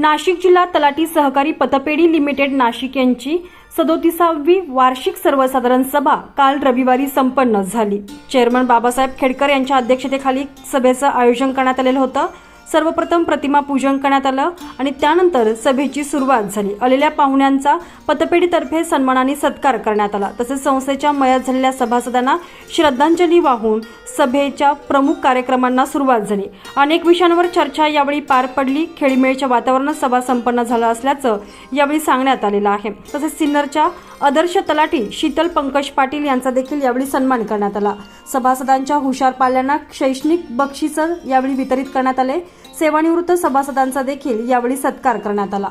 नाशिक जिल्हा तलाठी सहकारी पतपेढी लिमिटेड नाशिक यांची सदोतीसावी वार्षिक सर्वसाधारण सभा काल रविवारी संपन्न झाली. चेअरमन बाबासाहेब खेडकर यांच्या अध्यक्षतेखाली सभेचं आयोजन करण्यात आलेलं होतं. सर्वप्रथम प्रतिमा पूजन करण्यात आलं आणि त्यानंतर सभेची सुरुवात झाली. आलेल्या पाहुण्यांचा पतपेढीतर्फे सन्मानाने सत्कार करण्यात आला. तसेच संस्थेच्या मयात झालेल्या सभासदांना श्रद्धांजली वाहून सभेच्या प्रमुख कार्यक्रमांना सुरुवात झाली. अनेक विषयांवर चर्चा यावेळी पार पडली. खेळीमेळीच्या वातावरणात सभा संपन्न झालं असल्याचं यावेळी सांगण्यात आलेलं आहे. तसेच सिन्नरच्या आदर्श तलाठी शीतल पंकज पाटील यांचा देखील यावेळी सन्मान करण्यात आला. सभासदांच्या हुशार पाल्यांना शैक्षणिक बक्षिसं यावेळी वितरित करण्यात आले. सेवानिवृत्त सभासदांचा देखील यावेळी सत्कार करण्यात आला.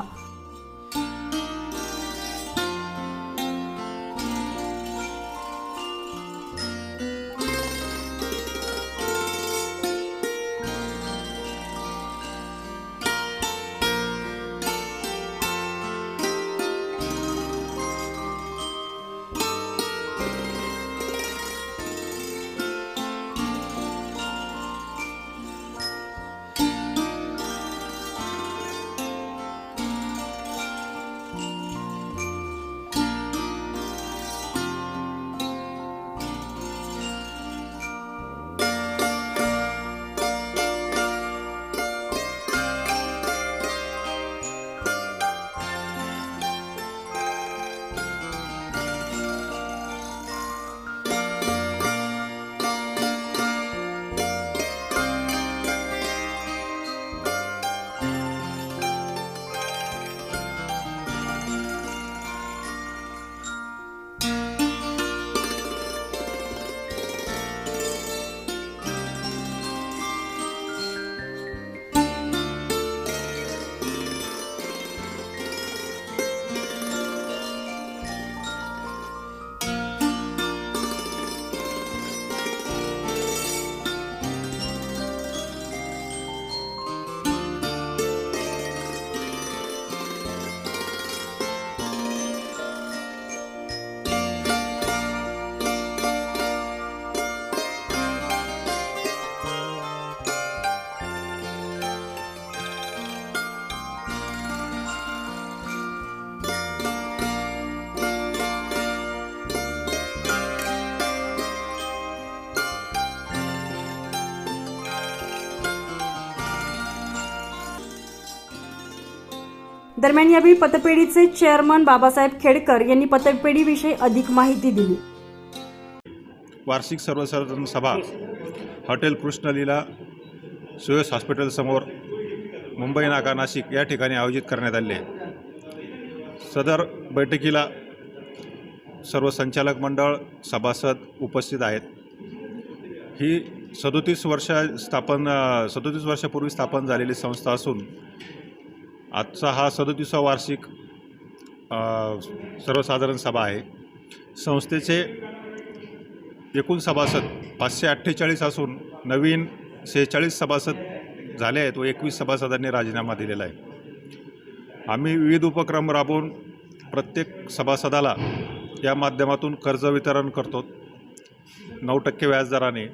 दरम्यान यावेळी पतपेढीचे चेअरमन बाबासाहेब खेडकर यांनी पतपेढीविषयी अधिक माहिती दिली. वार्षिक सर्वसाधारण सभा हॉटेल कृष्णलीला सुयस हॉस्पिटलसमोर मुंबई नाका नाशिक या ठिकाणी आयोजित करण्यात आले. सदर बैठकीला सर्व संचालक मंडळ सभासद उपस्थित आहेत. ही सदोतीस वर्ष स्थापन सदोतीस वर्षापूर्वी स्थापन झालेली संस्था असून आजचा हा सदोतीसा वार्षिक सर्वसाधारण सभा आहे. संस्थेचे एकूण सभासद पाचशे अठ्ठेचाळीस असून नवीन शेहेचाळीस सभासद झाले आहेत व एकवीस सभासदांनी राजीनामा दिलेला आहे. आम्ही विविध उपक्रम राबवून प्रत्येक सभासदाला या माध्यमातून कर्ज वितरण करतो. नऊ टक्के व्याजदराने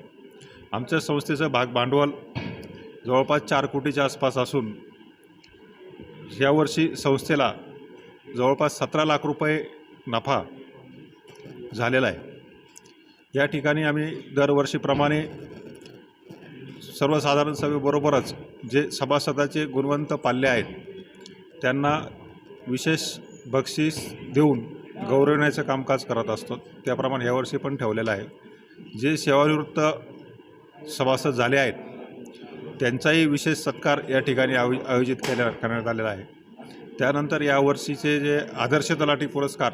आमच्या संस्थेचं भाग भांडवल जवळपास चार कोटीच्या आसपास असून यावर्षी संस्थेला जवळपास सतरा लाख रुपये नफा झालेला आहे. या ठिकाणी आम्ही दरवर्षीप्रमाणे सर्वसाधारण सभेबरोबरच जे सभासदाचे गुणवंत पाल्ले आहेत त्यांना विशेष बक्षीस देऊन गौरवण्याचं कामकाज करत असतो. त्याप्रमाणे यावर्षी पण ठेवलेलं आहे. जे सेवानिवृत्त सभासद झाले आहेत त्यांचाही विशेष सत्कार या ठिकाणी आयो आयोजित केल्या करण्यात आलेला आहे. त्यानंतर यावर्षीचे जे आदर्श तलाठी पुरस्कार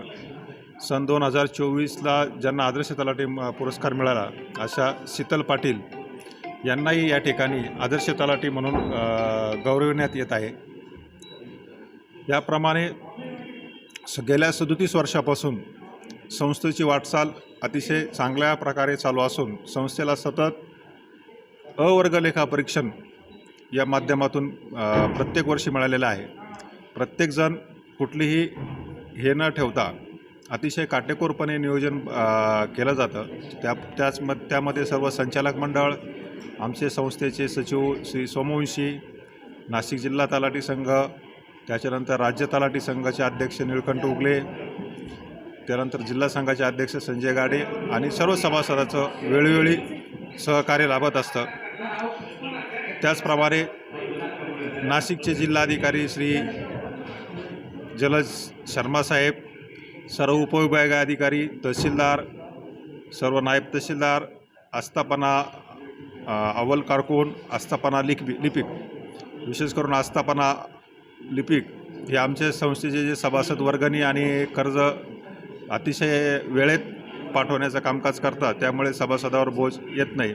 सन दोन हजार चोवीसला ज्यांना आदर्श तलाठी म- पुरस्कार मिळाला अशा शीतल पाटील यांनाही या ठिकाणी आदर्श तलाठी म्हणून गौरविण्यात येत आहे. याप्रमाणे स गेल्या सदोतीस वर्षापासून संस्थेची वाटचाल अतिशय चांगल्या प्रकारे चालू असून संस्थेला सतत अवर्गलेखा परीक्षण या माध्यमातून प्रत्येक वर्षी मिळालेलं आहे. प्रत्येकजण कुठलीही हे न ठेवता अतिशय काटेकोरपणे नियोजन केलं जातं. त्या त्याच म त्यामध्ये सर्व संचालक मंडळ आमचे संस्थेचे सचिव श्री सोमवंशी नाशिक जिल्हा तलाठी संघ त्याच्यानंतर राज्य तलाठी संघाचे अध्यक्ष निळकंठ उगले त्यानंतर जिल्हा संघाचे अध्यक्ष संजय गाडे आणि सर्व सभासदाचं वेळोवेळी सहकार्य लाभत असतं. त्याचप्रमाणे नाशिकचे जिल्हाधिकारी श्री जलज शर्मासाहेब सर्व उपविभागाधिकारी तहसीलदार सर्व नायब तहसीलदार आस्थापना अव्वल कारकून आस्थापना लिख लिपिक विशेष करून आस्थापना लिपिक हे आमच्या संस्थेचे जे सभासद वर्गणी आणि कर्ज अतिशय वेळेत पाठवण्याचं कामकाज करतात त्यामुळे सभासदावर बोज येत नाही.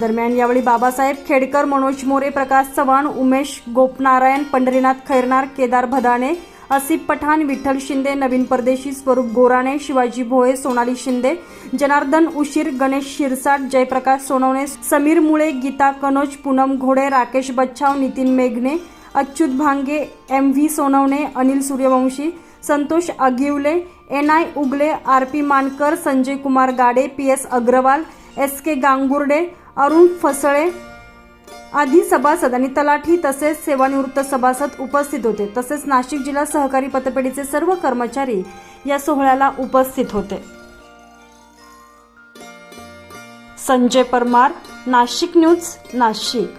दरम्यान यावेळी बाबासाहेब खेडकर मनोज मोरे प्रकाश चव्हाण उमेश गोपनारायण पंढरीनाथ खैरनार केदार भदाणे आसिफ पठाण विठ्ठल शिंदे नवीन परदेशी स्वरूप गोराणे शिवाजी भोये सोनाली शिंदे जनार्दन उशीर गणेश शिरसाट जयप्रकाश सोनवणे समीर मुळे Gita Kanoj Poonam Ghode Rakesh Bachhav Nitin Magne Achyut Bhange M V Sonawane Anil Suryavanshi Santosh Agivale N I Ugale R P Mankar Sanjay Kumar Gade P S Agrawal S K Gangurde Arun Phasale आधी सभासद आणि तलाठी तसेच सेवानिवृत्त सभासद उपस्थित होते. तसेच नाशिक जिल्हा सहकारी पतपेढीचे सर्व कर्मचारी या सोहळ्याला उपस्थित होते. संजय परमार नाशिक न्यूज नाशिक.